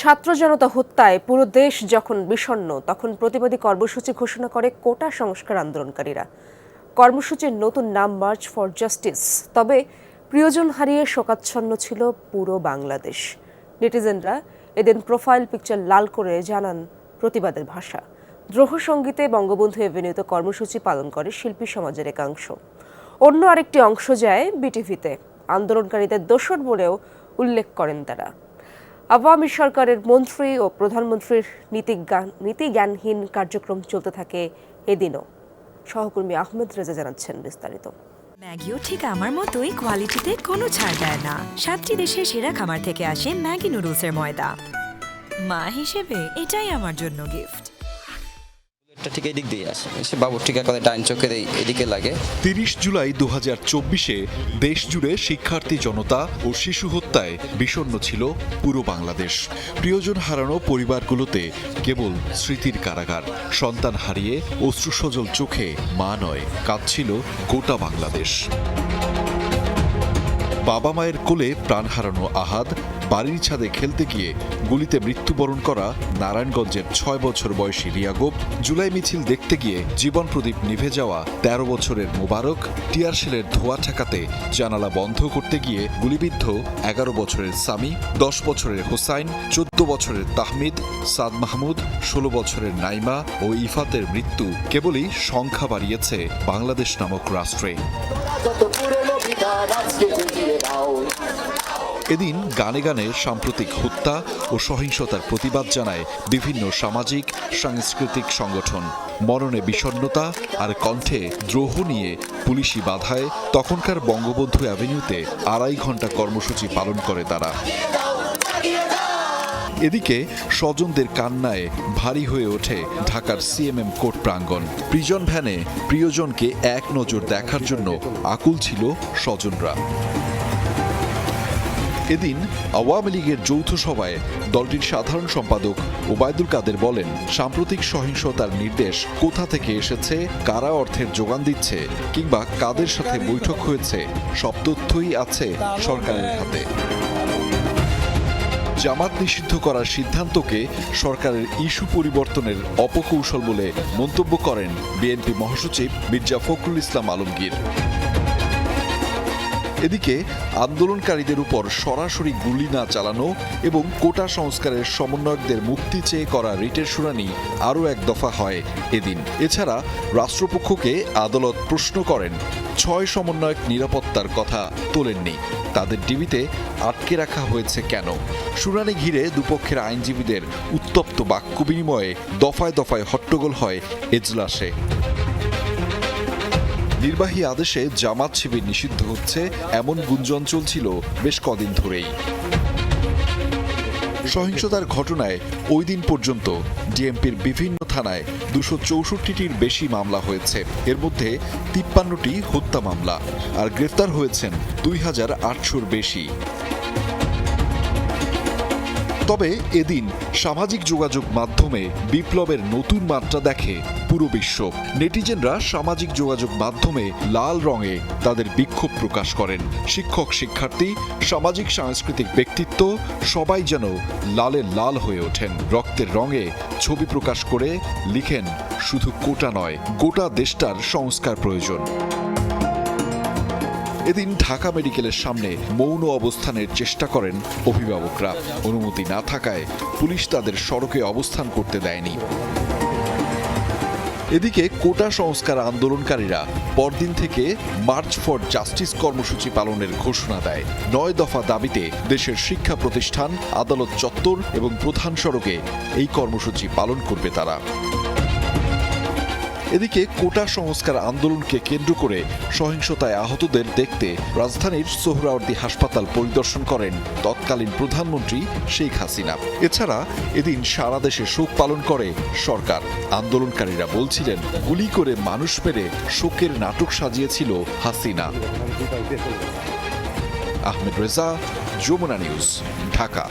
ছাত্র জনতা হত্যায় পুরো দেশ যখন বিষণ্ণ, তখন প্রতিবাদী কর্মসূচি ঘোষণা করে কোটা সংস্কার আন্দোলনকারীরা। কর্মসূচির নতুন নাম মার্চ ফর জাস্টিস তবে প্রিয়জন হারিয়ে শোকাচ্ছন্ন ছিল পুরো বাংলাদেশ। নেটিজেনরা এদিন প্রোফাইল পিকচার লাল করে জানান প্রতিবাদের ভাষা। দ্রোহ সঙ্গীতে বঙ্গবন্ধু এভিনিউতে কর্মসূচি পালন করে শিল্পী সমাজের একাংশ। অন্য আরেকটি অংশ যায় বিটিভিতে। আন্দোলনকারীদের দোষর বলেও উল্লেখ করেন তারা। আওয়ামী সরকারের মন্ত্রী ও প্রধানমন্ত্রীর নীতিজ্ঞান নীতিজ্ঞানহীন কার্যক্রম চলতে থাকে এদিনও। সহকর্মী আহমেদ রেজা জানাচ্ছেন বিস্তারিত। ম্যাগিও ঠিক আমার মতোই কোয়ালিটিতে কোনো ছাড় দেয় না। সাতটি দেশের সেরা খামার থেকে আসে ম্যাগি নুডলসের ময়দা। মা হিসেবে এটাই আমার জন্য গিফট এটা ঠিক এই দিক দিয়ে আসে সে বাবুর টিকা করে ডাইন চোখের এদিকে লাগে। তিরিশ জুলাই দু হাজার চব্বিশে দেশ জুড়ে শিক্ষার্থী জনতা ও শিশু হত্যায় বিষণ্ণ ছিল পুরো বাংলাদেশ। প্রিয়জন হারানো পরিবারগুলোতে কেবল স্মৃতির কারাগার। সন্তান হারিয়ে অশ্রুসজল চোখে মা নয়, কাঁদছিল গোটা বাংলাদেশ। বাবা মায়ের কোলে প্রাণ হারানো আহাদ বাড়ির ছাদে খেলতে গিয়ে গুলিতে মৃত্যুবরণ করা নারায়ণগঞ্জের ছয় বছর বয়সী রিয়াগোপ জুলাই মিছিল দেখতে গিয়ে জীবন প্রদীপ নিভে যাওয়া তেরো বছরের মোবারক টিয়ারশেলের ধোয়া ঠেকাতে জানালা বন্ধ করতে গিয়ে গুলিবিদ্ধ এগারো বছরের সামি, দশ বছরের হোসাইন, চোদ্দ বছরের তাহমিদ, সাদ মাহমুদ, ষোলো বছরের নাইমা ও ইফাতের মৃত্যু কেবলই সংখ্যা বাড়িয়েছে বাংলাদেশ নামক রাষ্ট্রে। এদিন গানে গানে সাম্প্রতিক হত্যা ও সহিংসতার প্রতিবাদ জানায় বিভিন্ন সামাজিক, সাংস্কৃতিক সংগঠন। মরণে বিষণ্নতা আর কণ্ঠে দ্রোহ নিয়ে পুলিশি বাধায় তখনকার বঙ্গবন্ধু অ্যাভিনিউতে আড়াই ঘণ্টা কর্মসূচি পালন করে তারা। এদিকে স্বজনদের কান্নায় ভারী হয়ে ওঠে ঢাকার সিএমএম কোর্ট প্রাঙ্গণ। প্রিজন ভ্যানে প্রিয়জনকে এক নজর দেখার জন্য আকুল ছিল স্বজনরা। এদিন আওয়ামী লীগের যৌথ সভায় দলটির সাধারণ সম্পাদক ওবায়দুল কাদের বলেন, সাম্প্রতিক সহিংসতার নির্দেশ কোথা থেকে এসেছে, কারা অর্থের যোগান দিচ্ছে কিংবা কাদের সাথে বৈঠক হয়েছে, সব তথ্যই আছে সরকারের হাতে। জামাত নিষিদ্ধ করার সিদ্ধান্তকে সরকারের ইস্যু পরিবর্তনের অপকৌশল বলে মন্তব্য করেন বিএনপি মহাসচিব মির্জা ফখরুল ইসলাম আলমগীর। এদিকে আন্দোলনকারীদের উপর সরাসরি গুলি না চালানো এবং কোটা সংস্কারের সমন্বয়কদের মুক্তি চেয়ে করা রিটের শুনানি আরও এক দফা হয় এদিন। এছাড়া রাষ্ট্রপক্ষকে আদালত প্রশ্ন করেন, ছয় সমন্বয়ক নিরাপত্তার কথা তোলেননি। তাদের ডিবিতে আটকে রাখা হয়েছে কেন? শুনানি ঘিরে দুপক্ষের আইনজীবীদের উত্তপ্ত বাক্য বিনিময়ে দফায় দফায় হট্টগোল হয় এজলাসে। নির্বাহী আদেশে জামাত শিবির নিষিদ্ধ হচ্ছে, এমন গুঞ্জন চলছিল বেশ কদিন ধরেই। সহিংসতার ঘটনায় ওই দিন পর্যন্ত ডিএমপির বিভিন্ন থানায় দুশো চৌষট্টিটির বেশি মামলা হয়েছে। এর মধ্যে তিপ্পান্নটি হত্যা মামলা আর গ্রেফতার হয়েছেন দুই হাজার আটশোর বেশি। তবে এদিন সামাজিক যোগাযোগ মাধ্যমে বিপ্লবের নতুন মাত্রা দেখে পুরো বিশ্ব। নেটিজেনরা সামাজিক যোগাযোগ মাধ্যমে লাল রঙে তাদের বিক্ষোভ প্রকাশ করেন। শিক্ষক, শিক্ষার্থী, সামাজিক, সাংস্কৃতিক ব্যক্তিত্ব সবাই যেন লালে লাল হয়ে ওঠেন। রক্তের রঙে ছবি প্রকাশ করে লিখেন, শুধু কোটা নয়, গোটা দেশটার সংস্কার প্রয়োজন। এদিন ঢাকা মেডিকেলের সামনে মৌন অবস্থানের চেষ্টা করেন অভিভাবকরা। অনুমতি না থাকায় পুলিশ তাদের সড়কে অবস্থান করতে দেয়নি। এদিকে কোটা সংস্কার আন্দোলনকারীরা পরদিন থেকে মার্চ ফর জাস্টিস কর্মসূচি পালনের ঘোষণা দেয়। নয় দফা দাবিতে দেশের শিক্ষা প্রতিষ্ঠান, আদালত চত্বর এবং প্রধান সড়কে এই কর্মসূচি পালন করবে তারা। এদিকে কোটা সংস্কার আন্দোলনকে কেন্দ্র করে সহিংসতায় আহতদের দেখতে রাজধানীর সোহরাওয়ার্দী হাসপাতাল পরিদর্শন করেন তৎকালীন প্রধানমন্ত্রী শেখ হাসিনা। এছাড়া এদিন সারা দেশে শোক পালন করে সরকার। আন্দোলনকারীরা বলছিলেন, গুলি করে মানুষ মেরে শোকের নাটক সাজিয়েছিল হাসিনা। আহমেদ রেজা, যমুনা নিউজ, ঢাকা।